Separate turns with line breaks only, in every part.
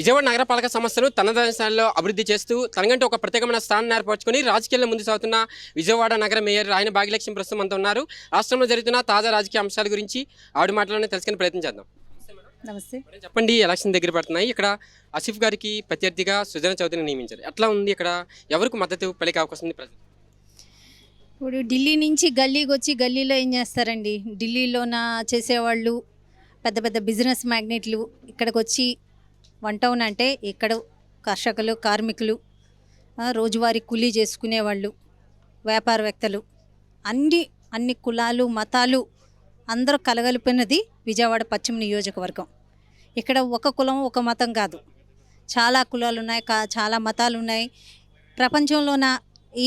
విజయవాడ నగరపాలక సంస్థను తన స్థాయిలో అభివృద్ధి చేస్తూ తనకంటే ఒక ప్రత్యేకమైన స్థానాన్ని ఏర్పరచుకొని రాజకీయాల్లో ముందు సాగుతున్న విజయవాడ నగర మేయర్ రాయన భాగ్యలక్ష్మి ప్రస్తుతం అంతా ఉన్నారు. రాష్ట్రంలో జరుగుతున్న తాజా రాజకీయ అంశాల గురించి ఆవిడ మాటలోనే తెలుసుకునే ప్రయత్నం చేద్దాం.
నమస్తే.
చెప్పండి ఎలక్షన్ దగ్గర పడుతున్నాయి. ఇక్కడ ఆసిఫ్ గారికి ప్రత్యర్థిగా సుజన చౌదరిని నియమించారు. ఎట్లా ఉంది ఇక్కడ? ఎవరికి మద్దతు పలికే అవకాశం ఉంది ప్రజలు
ఇప్పుడు ఢిల్లీ నుంచి గల్లీకి వచ్చి గల్లీలో ఏం చేస్తారండి? ఢిల్లీలోన చేసేవాళ్ళు? పెద్ద పెద్ద బిజినెస్ మ్యాగ్నెట్లు ఇక్కడికి వచ్చి వన్ టౌన్ అంటే ఇక్కడ కర్షకులు కార్మికులు రోజువారీ కూలీ చేసుకునేవాళ్ళు వ్యాపారవేత్తలు. అన్ని అన్ని కులాలు మతాలు అందరూ కలగలిపినది విజయవాడ పశ్చిమ నియోజకవర్గం. ఇక్కడ ఒక కులం ఒక మతం కాదు. చాలా కులాలు ఉన్నాయి కా చాలా మతాలు ఉన్నాయి ప్రపంచంలోన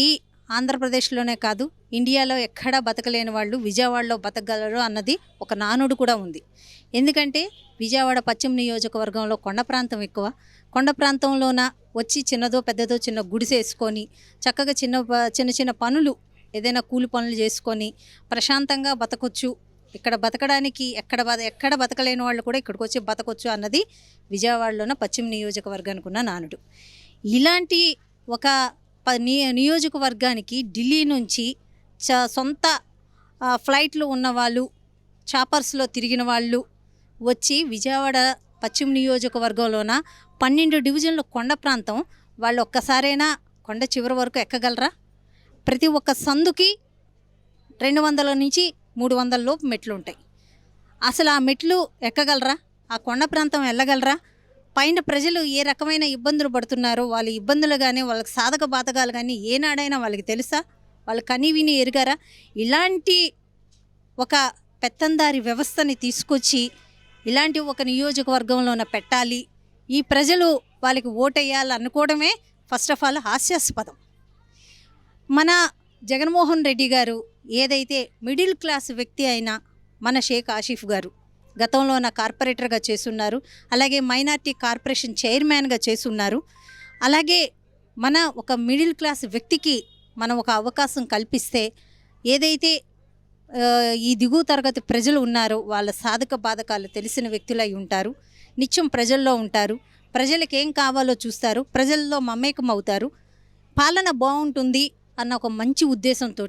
ఈ ఆంధ్రప్రదేశ్లోనే కాదు ఇండియాలో ఎక్కడా బతకలేని వాళ్ళు విజయవాడలో బతకగలరు అన్నది ఒక నానుడు కూడా ఉంది. ఎందుకంటే విజయవాడ పశ్చిమ నియోజకవర్గంలో కొండ ప్రాంతం ఎక్కువ. కొండ ప్రాంతంలోన వచ్చి చిన్నదో పెద్దదో చిన్న గుడిసేసుకొని చక్కగా చిన్న చిన్న చిన్న పనులు ఏదైనా కూలి పనులు చేసుకొని ప్రశాంతంగా బతకొచ్చు. ఇక్కడ బతకడానికి ఎక్కడ బత ఎక్కడ బతకలేని వాళ్ళు కూడా ఇక్కడికి వచ్చి బతకొచ్చు అన్నది విజయవాడలోన పశ్చిమ నియోజకవర్గానికి ఉన్న నానుడు. ఇలాంటి ఒక ప- నియోజకవర్గానికి ఢిల్లీ నుంచి సొంత ఫ్లైట్లు ఉన్నవాళ్ళు చాపర్స్లో తిరిగిన వాళ్ళు వచ్చి విజయవాడ పశ్చిమ నియోజకవర్గంలోన పన్నెండు డివిజన్ల కొండ ప్రాంతం వాళ్ళు ఒక్కసారైనా కొండ చివరి వరకు ఎక్కగలరా? ప్రతి ఒక్క సందుకి రెండు వందల నుంచి మూడు వందల లోపు మెట్లు ఉంటాయి అసలు ఆ మెట్లు ఎక్కగలరా? ఆ కొండ ప్రాంతం వెళ్ళగలరా పైన ప్రజలు ఏ రకమైన ఇబ్బందులు పడుతున్నారో వాళ్ళ ఇబ్బందులు కానీ వాళ్ళకి సాధక బాధకాలు కానీ ఏనాడైనా వాళ్ళకి తెలుసా? వాళ్ళు కని విని ఎరుగారా? ఇలాంటి ఒక పెత్తందారి వ్యవస్థని తీసుకొచ్చి ఇలాంటి ఒక నియోజకవర్గంలోన పెట్టాలి. ఈ ప్రజలు వాళ్ళకి ఓటేయాలనుకోవడమే ఫస్ట్ ఆఫ్ ఆల్ హాస్యాస్పదం. మన జగన్మోహన్ రెడ్డి గారు ఏదైతే మిడిల్ క్లాస్ వ్యక్తి అయిన మన షేక్ ఆషిఫ్ గారు గతంలో నా కార్పొరేటర్గా చేస్తున్నారు అలాగే మైనార్టీ కార్పొరేషన్ చైర్మన్గా చేస్తున్నారు అలాగే మన ఒక మిడిల్ క్లాస్ వ్యక్తికి మనం ఒక అవకాశం కల్పిస్తే ఏదైతే ఈ దిగువ తరగతి ప్రజలు ఉన్నారో వాళ్ళ సాధక బాధకాలు తెలిసిన వ్యక్తులై ఉంటారు. నిత్యం ప్రజల్లో ఉంటారు. ప్రజలకు ఏం కావాలో చూస్తారు. ప్రజల్లో మమేకం అవుతారు పాలన బాగుంటుంది అన్న ఒక మంచి ఉద్దేశంతో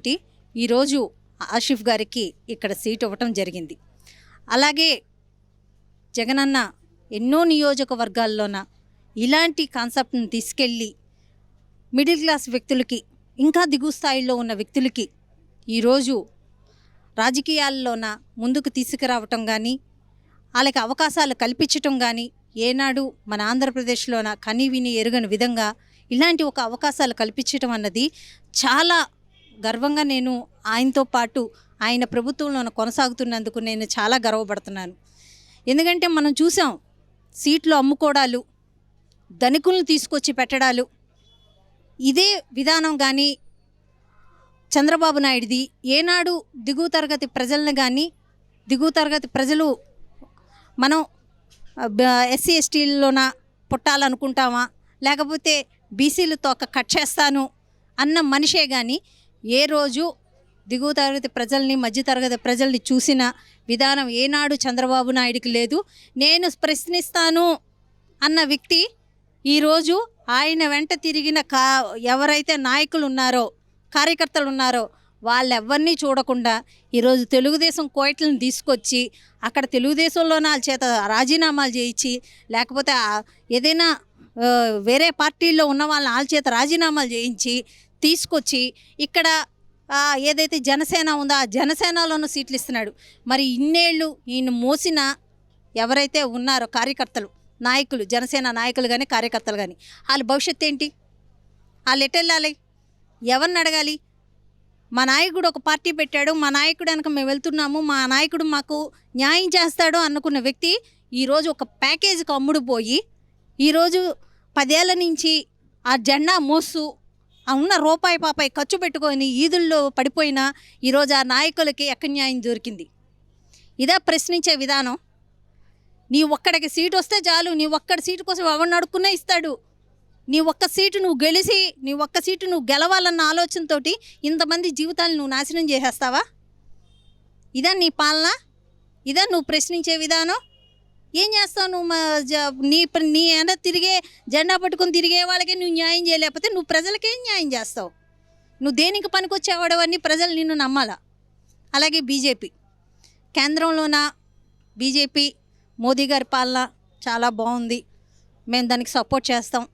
ఈరోజు ఆషిఫ్ గారికి ఇక్కడ సీట్ ఇవ్వటం జరిగింది. అలాగే జగనన్న ఎన్నో నియోజకవర్గాల్లోన ఇలాంటి కాన్సెప్ట్ని తీసుకెళ్ళి మిడిల్ క్లాస్ వ్యక్తులకి ఇంకా దిగు స్థాయిలో ఉన్న వ్యక్తులకి ఈరోజు రాజకీయాల్లోన ముందుకు తీసుకురావటం కానీ వాళ్ళకి అవకాశాలు కల్పించటం కానీ ఏనాడు మన ఆంధ్రప్రదేశ్లోన కని విని ఎరుగని విధంగా ఇలాంటి ఒక అవకాశాలు కల్పించటం అన్నది చాలా గర్వంగా నేను ఆయనతో పాటు ఆయన ప్రభుత్వంలోన కొనసాగుతున్నందుకు నేను చాలా గర్వపడుతున్నాను. ఎందుకంటే మనం చూసాం సీట్లు అమ్ముకోవడాలు ధనికులను తీసుకొచ్చి పెట్టడాలు ఇదే విధానం కానీ చంద్రబాబు నాయుడిది. ఏనాడు దిగువ తరగతి ప్రజలను కానీ దిగువ తరగతి ప్రజలు మనం ఎస్సీ ఎస్టీల్లోన పుట్టాలనుకుంటామా? లేకపోతే బీసీలతో ఒక కట్ చేస్తాను అన్న మనిషే కానీ ఏ రోజు దిగువ తరగతి ప్రజల్ని మధ్య తరగతి ప్రజల్ని చూసిన విధానం ఏనాడు చంద్రబాబు నాయుడికి లేదు. నేను ప్రశ్నిస్తాను అన్న వ్యక్తి ఈరోజు ఆయన వెంట తిరిగిన కా ఎవరైతే నాయకులు ఉన్నారో కార్యకర్తలు ఉన్నారో వాళ్ళెవ్వరినీ చూడకుండా ఈరోజు తెలుగుదేశం కోయిట్లను తీసుకొచ్చి అక్కడ తెలుగుదేశంలో వాళ్ళ చేత రాజీనామాలు చేయించి లేకపోతే ఏదైనా వేరే పార్టీల్లో ఉన్న వాళ్ళని వాళ్ళ చేత రాజీనామాలు చేయించి తీసుకొచ్చి ఇక్కడ ఏదైతే జనసేన ఉందో ఆ జనసేనలోనూ సీట్లు ఇస్తున్నాడు. మరి ఇన్నేళ్ళు ఈయన మోసిన ఎవరైతే ఉన్నారో కార్యకర్తలు నాయకులు జనసేన నాయకులు కానీ కార్యకర్తలు కానీ వాళ్ళ భవిష్యత్తు ఏంటి? వాళ్ళు ఎటు వెళ్ళాలి? ఎవరిని అడగాలి? మా నాయకుడు ఒక పార్టీ పెట్టాడు మా నాయకుడు వెనక మేము వెళ్తున్నాము మా నాయకుడు మాకు న్యాయం చేస్తాడు అనుకున్న వ్యక్తి ఈరోజు ఒక ప్యాకేజీకి అమ్ముడు పోయి ఈరోజు పదేళ్ళ నుంచి ఆ జెండా మోస్తూ ఆ ఉన్న రూపాయి పాపాయి ఖర్చు పెట్టుకొని ఈదుల్లో పడిపోయిన ఈరోజు ఆ నాయకులకి ఎక్కడ న్యాయం దొరికింది? ఇదే ప్రశ్నించే విధానం. నీ ఒక్కడికి సీటు వస్తే చాలు. నీ ఒక్కడి సీటు కోసం ఎవరిని అడుక్కునే ఇస్తాడు. నీ ఒక్క సీటు నువ్వు గెలిచి నీ ఒక్క సీటు నువ్వు గెలవాలన్న ఆలోచనతోటి ఇంతమంది జీవితాలు నువ్వు నాశనం చేసేస్తావా? ఇదా నీ పాలన? ఇదా నువ్వు ప్రశ్నించే విధానం? ఏం చేస్తావు నువ్వు మా నీ నీ ఎండ తిరిగే జెండా పట్టుకొని తిరిగే వాళ్ళకి నువ్వు న్యాయం చేయలేకపోతే నువ్వు ప్రజలకేం న్యాయం చేస్తావు. నువ్వు దేనికి పనికొచ్చేవాడవన్నీ ప్రజలు నిన్ను నమ్మాలా? అలాగే బీజేపీ. కేంద్రంలోన బీజేపీ? మోదీ గారి పాలన చాలా బాగుంది. మేము దానికి సపోర్ట్ చేస్తాం.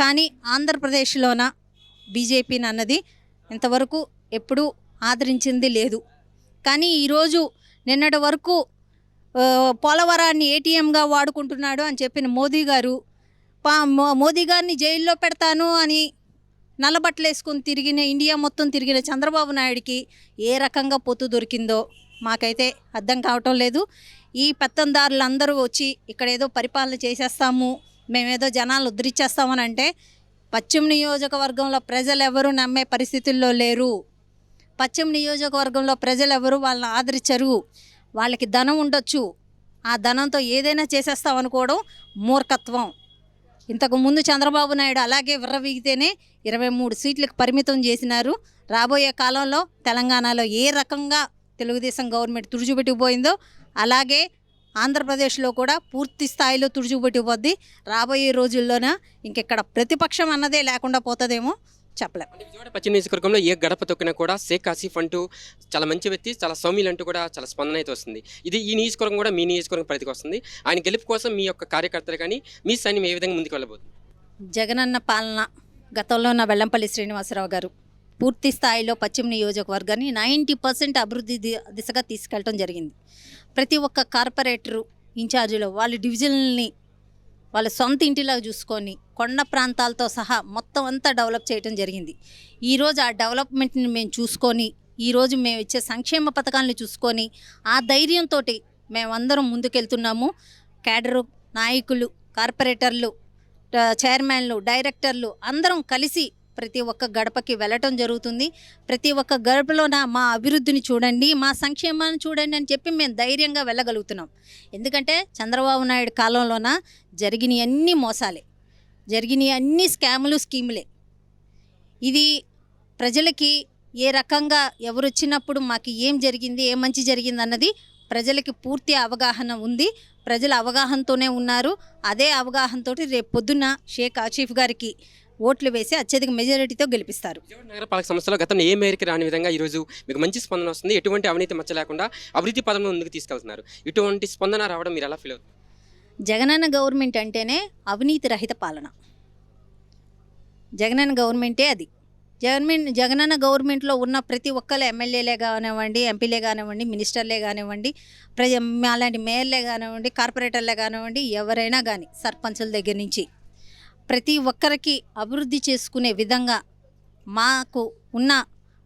కానీ ఆంధ్రప్రదేశ్లోన బీజేపీని అన్నది ఇంతవరకు ఎప్పుడూ ఆదరించింది లేదు. కానీ ఈరోజు నిన్నటి వరకు పోలవరాన్ని ఏటీఎంగా వాడుకుంటున్నాడు అని చెప్పిన మోదీ గారు పా మో- మోదీ గారిని జైల్లో పెడతాను అని నల్లబట్టలు వేసుకొని తిరిగిన ఇండియా మొత్తం తిరిగిన చంద్రబాబు నాయుడికి ఏ రకంగా పొత్తు దొరికిందో మాకైతే అర్థం కావటం లేదు. ఈ పెత్తందారులు అందరూ వచ్చి ఇక్కడ ఏదో పరిపాలన చేసేస్తాము మేమేదో జనాలు ఉద్ధరించేస్తామని అంటే పశ్చిమ నియోజకవర్గంలో ప్రజలు ఎవరు నమ్మే పరిస్థితుల్లో లేరు. పశ్చిమ నియోజకవర్గంలో ప్రజలు ఎవరు వాళ్ళని ఆదరించరు. వాళ్ళకి ధనం ఉండొచ్చు. ఆ ధనంతో ఏదైనా చేసేస్తాం అనుకోవడం మూర్ఖత్వం. ఇంతకు ముందు చంద్రబాబు నాయుడు అలాగే విర్రవీగితేనే ఇరవై మూడు సీట్లకు పరిమితం చేసినారు. రాబోయే కాలంలో తెలంగాణలో ఏ రకంగా తెలుగుదేశం గవర్నమెంట్ తుడిచిపెట్టుకుపోయిందో అలాగే ఆంధ్రప్రదేశ్లో కూడా పూర్తి స్థాయిలో తుడిచిపెట్టుకుపోద్ది రాబోయే రోజుల్లోన ఇంకెక్కడ ప్రతిపక్షం అన్నదే లేకుండా పోతుందేమో. చెప్పలేం.
అంటే విజయవాడ పశ్చిమ నియోజకవర్గంలో ఏ గడప తొక్కినా కూడా షేక్ ఆసిఫ్ అంటూ చాలా మంచి వ్యక్తి చాలా సౌమ్యులు అంటూ కూడా చాలా స్పందన అయితే వస్తుంది. ఇది ఈ నియోజకవర్గం కూడా మీ నియోజకవర్గం పరిధికి వస్తుంది. ఆయన గెలుపు కోసం మీ యొక్క కార్యకర్తలు కానీ మీ సైన్యం ఏ విధంగా ముందుకు వెళ్ళబోతుంది?
జగనన్న పాలన గతంలో నా వెల్లంపల్లి శ్రీనివాసరావు గారు పూర్తి స్థాయిలో పశ్చిమ నియోజకవర్గాన్ని నైంటీ పర్సెంట్ అభివృద్ధి దిశగా తీసుకెళ్ళటం జరిగింది. ప్రతి ఒక్క కార్పొరేటరు ఇన్ఛార్జీలో వాళ్ళ డివిజన్లని వాళ్ళ సొంత ఇంటిలాగా చూసుకొని కొండ ప్రాంతాలతో సహా మొత్తం అంతా డెవలప్ చేయడం జరిగింది. ఈరోజు ఆ డెవలప్మెంట్ని మేము చూసుకొని ఈరోజు మేము ఇచ్చే సంక్షేమ పథకాలను చూసుకొని ఆ ధైర్యంతో మేమందరం ముందుకెళ్తున్నాము. క్యాడరు నాయకులు కార్పొరేటర్లు చైర్మన్లు డైరెక్టర్లు అందరం కలిసి ప్రతి ఒక్క గడపకి వెళ్ళటం జరుగుతుంది. ప్రతి ఒక్క గడపలోన మా అభివృద్ధిని చూడండి మా సంక్షేమాన్ని చూడండి అని చెప్పి మేము ధైర్యంగా వెళ్ళగలుగుతున్నాం. ఎందుకంటే చంద్రబాబు నాయుడు కాలంలోన జరిగిన అన్ని మోసాలే. జరిగిన అన్ని స్కాములు స్కీములే. ఇది ప్రజలకి ఏ రకంగా ఎవరు వచ్చినప్పుడు మాకు ఏం జరిగింది ఏ మంచి జరిగింది అన్నది ప్రజలకి పూర్తి అవగాహన ఉంది. ప్రజల అవగాహనతోనే ఉన్నారు. అదే అవగాహనతోటి రేపు పొద్దున్న షేక్ ఆచీఫ్ గారికి ఓట్లు వేసి అత్యధిక మెజారిటీతో గెలిపిస్తారు.
నగరపాలక సంస్థలో గతంలో ఏ మేరకు రాని విధంగా ఈరోజు మీకు మంచి స్పందన వస్తుంది? ఎటువంటి అవినీతి మచ్చ లేకుండా అభివృద్ధి పదంలో ముందుకు తీసుకెళ్తున్నారు. ఇటువంటి స్పందన రావడం మీరు ఎలా ఫీల్ అవుతుంది?
జగనన్న గవర్నమెంట్ అంటేనే అవినీతి రహిత పాలన. జగనన్న గవర్నమెంటే అది. జగన్మెంట్ జగనన్న గవర్నమెంట్లో ఉన్న ప్రతి ఒక్కరు ఎమ్మెల్యేలే కానివ్వండి ఎంపీలే కానివ్వండి మినిస్టర్లే కానివ్వండి ప్రజ అలాంటి మేయర్లే కానివ్వండి కార్పొరేటర్లే కానివ్వండి ఎవరైనా కానీ సర్పంచుల దగ్గర నుంచి ప్రతి ఒక్కరికి అభివృద్ధి చేసుకునే విధంగా మాకు ఉన్న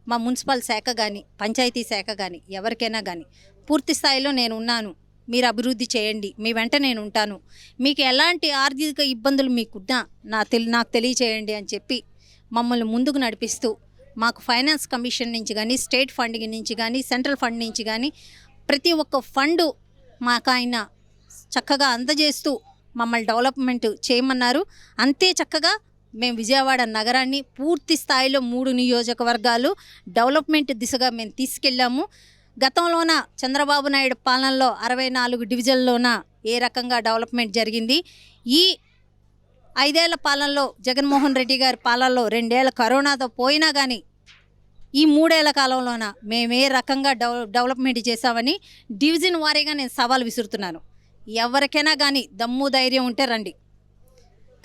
మా మున్సిపల్ శాఖ కానీ పంచాయతీ శాఖ కానీ ఎవరికైనా కానీ పూర్తి స్థాయిలో నేను ఉన్నాను. మీరు అభివృద్ధి చేయండి. మీ వెంట నేను ఉంటాను. మీకు ఎలాంటి ఆర్థిక ఇబ్బందులు మీకున్నా నా తెలి నాకు తెలియచేయండి అని చెప్పి మమ్మల్ని ముందుకు నడిపిస్తూ మాకు ఫైనాన్స్ కమిషన్ నుంచి కానీ స్టేట్ ఫండ్ నుంచి కానీ సెంట్రల్ ఫండ్ నుంచి కానీ ప్రతి ఒక్క ఫండు మాకు ఆయన చక్కగా అందజేస్తూ మమ్మల్ని డెవలప్మెంట్ చేయమన్నారు. అంతే చక్కగా మేము విజయవాడ నగరాన్ని పూర్తి స్థాయిలో మూడు నియోజకవర్గాలు డెవలప్మెంట్ దిశగా మేము తీసుకెళ్ళాము. గతంలోన చంద్రబాబు నాయుడు పాలనలో అరవై నాలుగు డివిజన్లోన ఏ రకంగా డెవలప్మెంట్ జరిగింది? ఈ ఐదేళ్ళ పాలనలో జగన్మోహన్ రెడ్డి గారి పాలనలో రెండేళ్ళ కరోనాతో పోయినా కానీ ఈ మూడేళ్ళ కాలంలోన మేము ఏ రకంగా డెవలప్మెంట్ చేశామని డివిజన్ వారీగా నేను సవాల్ విసురుతున్నాను. ఎవరికైనా కానీ దమ్ము ధైర్యం ఉంటే రండి.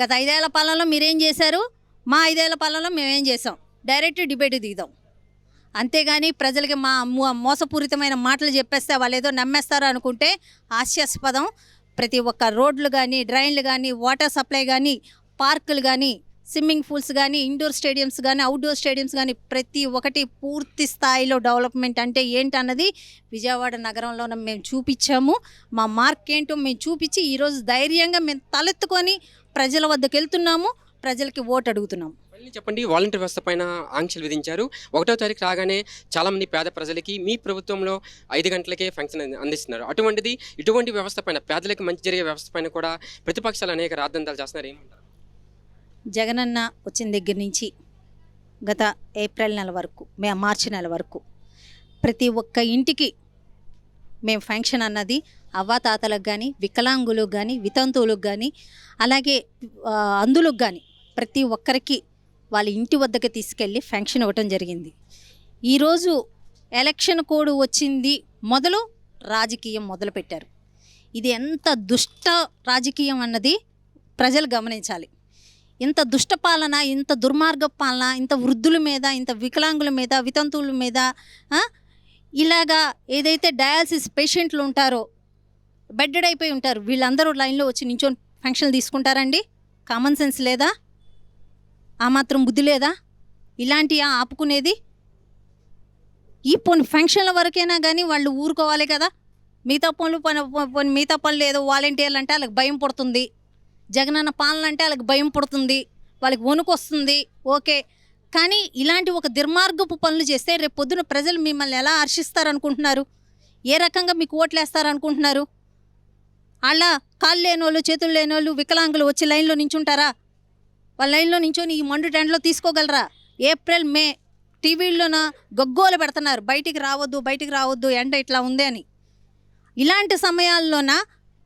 గత ఐదేళ్ళ పాలనలో మీరేం చేశారు? మా ఐదేళ్ళ పాలనలో మేమేం చేసాం డైరెక్ట్ డిబేట్ దిగుదాం. అంతేగాని ప్రజలకి మా మోసపూరితమైన మాటలు చెప్పేస్తే వాళ్ళు ఏదో నమ్మేస్తారు అనుకుంటే హాస్యాస్పదం. ప్రతి ఒక్క రోడ్లు కానీ డ్రైన్లు కానీ వాటర్ సప్లై కానీ పార్కులు కానీ స్విమ్మింగ్ పూల్స్ కానీ ఇండోర్ స్టేడియంస్ కానీ అవుట్డోర్ స్టేడియంస్ కానీ ప్రతి ఒక్కటి పూర్తి స్థాయిలో డెవలప్మెంట్ అంటే ఏంటన్నది విజయవాడ నగరంలో మేము చూపించాము. మా మార్క్ ఏంటో మేము చూపించి ఈరోజు ధైర్యంగా మేము తలెత్తుకొని ప్రజల వద్దకు వెళ్తున్నాము. ప్రజలకి ఓటు అడుగుతున్నాము.
మళ్ళీ చెప్పండి వాలంటీర్ వ్యవస్థ పైన ఆంక్షలు విధించారు. ఒకటో తారీఖు రాగానే చాలామంది పేద ప్రజలకి మీ ప్రభుత్వంలో ఐదు గంటలకే ఫంక్షన్ అందిస్తున్నారు. అటువంటిది ఇటువంటి వ్యవస్థ పైన పేదలకు మంచి జరిగే వ్యవస్థ పైన కూడా ప్రతిపక్షాలు అనేక రాద్దంతాలు చేస్తున్నారు. ఏమంటారు?
జగనన్న వచ్చిన దగ్గర నుంచి గత ఏప్రిల్ నెల వరకు మే మార్చి నెల వరకు ప్రతి ఒక్క ఇంటికి మేము ఫంక్షన్ అన్నది అవ్వాతాతలకు కానీ వికలాంగులకు కానీ వితంతువులకు కానీ అలాగే అందులకు కానీ ప్రతి ఒక్కరికి వాళ్ళ ఇంటి వద్దకు తీసుకెళ్ళి ఫంక్షన్ ఇవ్వటం జరిగింది. ఈరోజు ఎలక్షన్ కోడ్ వచ్చింది మొదలు రాజకీయం మొదలుపెట్టారు ఇది ఎంత దుష్ట రాజకీయం అన్నది ప్రజలు గమనించాలి. ఇంత దుష్టపాలన ఇంత దుర్మార్గ పాలన ఇంత వృద్ధుల మీద ఇంత వికలాంగుల మీద వితంతువుల మీద ఇలాగా ఏదైతే డయాలసిస్ పేషెంట్లు ఉంటారో బెడ్డెడ్ అయిపోయి ఉంటారు. వీళ్ళందరూ లైన్లో వచ్చి నించొని ఫంక్షన్లు తీసుకుంటారండి. కామన్ సెన్స్ లేదా? ఆ మాత్రం బుద్ధి లేదా? ఇలాంటి ఆపుకునేది? ఈ పోని ఫంక్షన్ల వరకైనా కానీ వాళ్ళు ఊరుకోవాలి కదా. మిగతా పనులు పని- మిగతా పనులు ఏదో వాలంటీర్లు అంటే వాళ్ళకి భయం పడుతుంది. జగనన్న పాలన అంటే వాళ్ళకి భయం పడుతుంది వాళ్ళకి వణుకు వస్తుంది ఓకే. కానీ ఇలాంటి ఒక దుర్మార్గపు పనులు చేస్తే రేపు పొద్దున ప్రజలు మిమ్మల్ని ఎలా హర్షిస్తారనుకుంటున్నారు? ఏ రకంగా మీకు ఓట్లు వేస్తారనుకుంటున్నారు వాళ్ళ కాళ్ళు లేనోళ్ళు చేతులు లేనోళ్ళు వికలాంగులు వచ్చి లైన్లో నించుంటారా? వాళ్ళ లైన్లో నించుని ఈ మండు టెండ్లో తీసుకోగలరా? ఏప్రిల్ మే టీవీల్లోన గగ్గోలు పెడుతున్నారు. బయటికి రావద్దు బయటికి రావద్దు ఎండ ఇట్లా ఉంది అని. ఇలాంటి సమయాల్లోన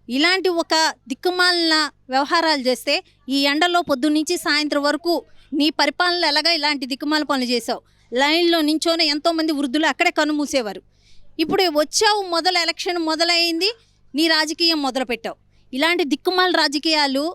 ఇలాంటి ఒక దిక్కుమాలిన వ్యవహారాలు చేస్తే ఈ ఎండలో పొద్దున్నుంచి సాయంత్రం వరకు నీ పరిపాలన ఎలాగా ఇలాంటి దిక్కుమాల పనులు చేసావు? లైన్లో నించోనే ఎంతోమంది వృద్ధులు అక్కడే కనుమూసేవారు ఇప్పుడు వచ్చావు మొదల ఎలక్షన్ మొదలైంది నీ రాజకీయం మొదలుపెట్టావు. ఇలాంటి దిక్కుమాల రాజకీయాలు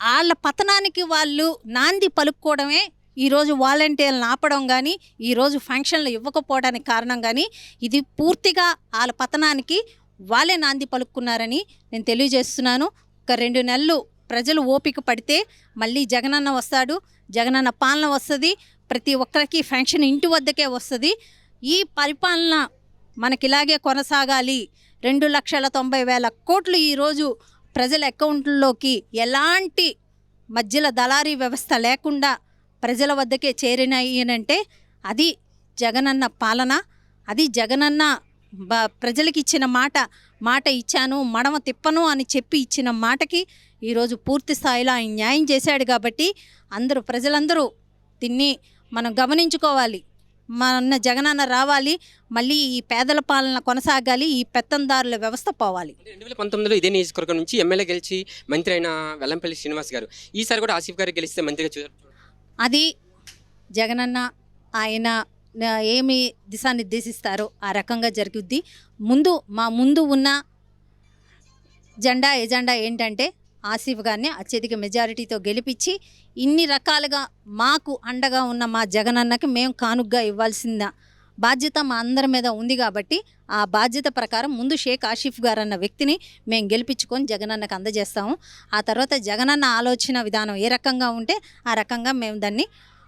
వాళ్ళ పతనానికి వాళ్ళు నాంది పలుక్కోవడమే ఈరోజు వాలంటీర్లను ఆపడం కానీ ఈరోజు ఫంక్షన్లు ఇవ్వకపోవడానికి కారణం కానీ ఇది పూర్తిగా వాళ్ళ పతనానికి వాళ్ళే నాంది పలుక్కున్నారని నేను తెలియజేస్తున్నాను. ఒక రెండు నెలలు ప్రజలు ఓపిక పడితే మళ్ళీ జగనన్న వస్తాడు. జగనన్న పాలన వస్తుంది. ప్రతి ఒక్కరికి ఫంక్షన్ ఇంటి వద్దకే వస్తుంది. ఈ పరిపాలన మనకి ఇలాగే కొనసాగాలి. రెండు లక్షల తొంభై వేల కోట్లు ఈరోజు ప్రజల అకౌంట్లలోకి ఎలాంటి మధ్యల దళారీ వ్యవస్థ లేకుండా ప్రజల వద్దకే చేరినాయి అని అంటే అది జగనన్న పాలన అది జగనన్న ప్రజలకి ఇచ్చిన మాట మాట ఇచ్చాను మడమ తిప్పను అని చెప్పి ఇచ్చిన మాటకి ఈరోజు పూర్తి స్థాయిలో ఆయన న్యాయం చేశాడు కాబట్టి అందరూ ప్రజలందరూ దీన్ని మనం గమనించుకోవాలి. మన జగనన్న రావాలి మళ్ళీ ఈ పేదల పాలన కొనసాగాలి ఈ పెత్తందారుల వ్యవస్థ పోవాలి.
రెండు వేల పంతొమ్మిదిలో ఇదే నియోజకవర్గం నుంచి ఎమ్మెల్యే గెలిచి మంత్రి అయిన వెల్లంపల్లి శ్రీనివాస్ గారు ఈసారి కూడా ఆసిఫ్ గారు గెలిస్తే మంత్రిగా చూడారు
అది జగనన్న ఆయన ఏమి దిశానిర్దేశిస్తారో ఆ రకంగా జరుగుద్ది. ముందు మా ముందు ఉన్న జెండా ఎజెండా ఏంటంటే ఆసిఫ్ గారిని అత్యధిక మెజారిటీతో గెలిపించి ఇన్ని రకాలుగా మాకు అండగా ఉన్న మా జగనన్నకి మేము కానుగ్గా ఇవ్వాల్సిన బాధ్యత మా అందరి మీద ఉంది కాబట్టి ఆ బాధ్యత ప్రకారం ముందు షేక్ ఆసిఫ్ గారు అన్న వ్యక్తిని మేము గెలిపించుకొని జగనన్నకు అందజేస్తాము. ఆ తర్వాత జగనన్న ఆలోచన విధానం ఏ రకంగా ఉంటే ఆ రకంగా మేము దాన్ని